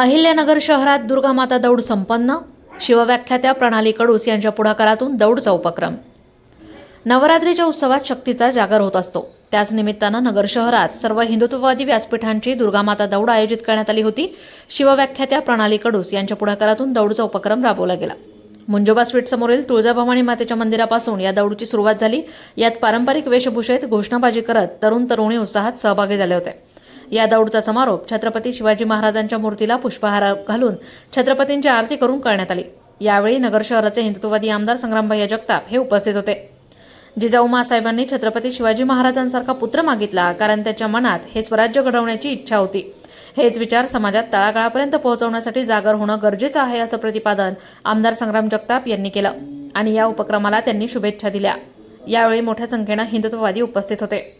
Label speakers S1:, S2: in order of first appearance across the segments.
S1: अहिल्यानगर शहरात दुर्गामाता दौड संपन्न. शिवव्याख्यात्या प्रणाली कडूस यांच्या पुढाकारातून दौडचा उपक्रम. नवरात्रीच्या उत्सवात शक्तीचा जागर होत असतो. त्याच निमित्तानं नगर शहरात सर्व हिंदुत्ववादी व्यासपीठांची दुर्गामाता दौड आयोजित करण्यात आली होती. शिवव्याख्यात्या प्रणाली कडूस यांच्या पुढाकारातून दौडचा उपक्रम राबवला गेला. मुंजोबा स्वीटसमोरील तुळजाभवानी मातेच्या मंदिरापासून या दौडची सुरुवात झाली. यात पारंपरिक वेशभूषेत घोषणाबाजी करत तरुण तरुणी उत्साहात सहभागी झाले होते. या दौडचा समारोप छत्रपती शिवाजी महाराजांच्या मूर्तीला पुष्पहार घालून छत्रपतींची आरती करून करण्यात आली. यावेळी नगर शहराचे हिंदुत्ववादी आमदार संग्रामभैया जगताप हे उपस्थित होते. जिजाऊ मासाहेबांनी छत्रपती शिवाजी महाराजांसारखा पुत्र मागितला कारण त्याच्या मनात हे स्वराज्य घडवण्याची इच्छा होती. हेच विचार समाजात तळागाळापर्यंत पोहोचवण्यासाठी जागर होणं गरजेचं आहे असं प्रतिपादन आमदार संग्राम जगताप यांनी केलं आणि या उपक्रमाला त्यांनी शुभेच्छा दिल्या. यावेळी मोठ्या संख्येनं हिंदुत्ववादी उपस्थित होते.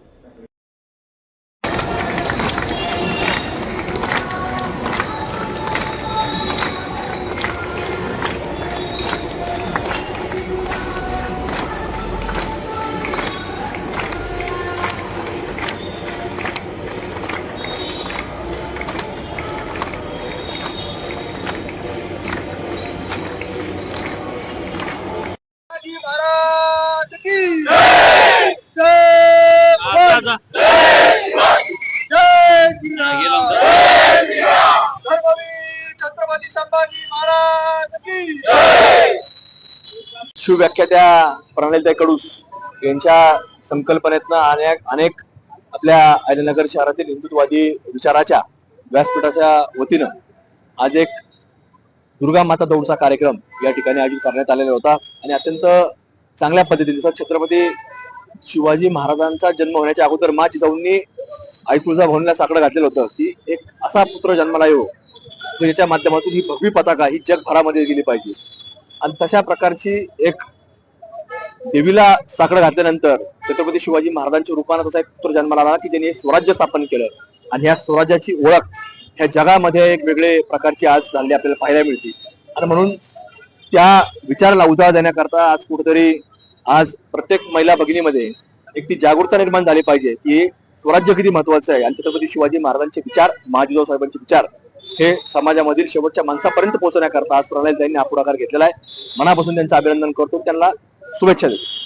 S2: छत्रपती संभाजी महाराज शिवव्याख्यात्या प्रणालीताई कडूस यांच्या संकल्पनेतनं अनेक अनेक आपल्या अहिल्यानगर शहरातील हिंदुत्ववादी विचाराच्या व्यासपीठाच्या वतीनं आज एक दुर्गा माता दौडचा कार्यक्रम या ठिकाणी आयोजित करण्यात आलेला होता. आणि अत्यंत चांगल्या पद्धतीने छत्रपती शिवाजी महाराजांचा जन्म होण्याच्या अगोदर मा जिजाऊंनी आई तुळजाभवानीला साकडं घातलेलं होतं की एक असा पुत्र जन्माला येऊ की ज्याच्या माध्यमातून ही भगवी पताका ही जगभरामध्ये गेली पाहिजे. आणि तशा प्रकारची एक देवीला साकडं घातल्यानंतर छत्रपती शिवाजी महाराजांच्या रूपानं तसा एक पुत्र जन्माला आला की त्यांनी स्वराज्य स्थापन केलं. आणि ह्या स्वराज्याची ओळख ह्या जगामध्ये एक वेगळे प्रकारची आज चालली आपल्याला पाहायला मिळते. आणि म्हणून त्या विचाराला उजाळा देण्याकरता आज कुठेतरी आज प्रत्येक महिला भगिनीमध्ये एक ती जागरूकता निर्माण झाली पाहिजे की स्वराज्य किती महत्वाचं आहे? आणि छत्रपती शिवाजी महाराजांचे विचार महाजिजाऊ साहेबांचे विचार हे समाजामधील शेवटच्या माणसापर्यंत पोहोचवण्याकरता आज प्रणाली त्यांनी हा पुढाकार घेतलेला आहे. मनापासून त्यांचं अभिनंदन करतो. त्यांना शुभेच्छा देतो.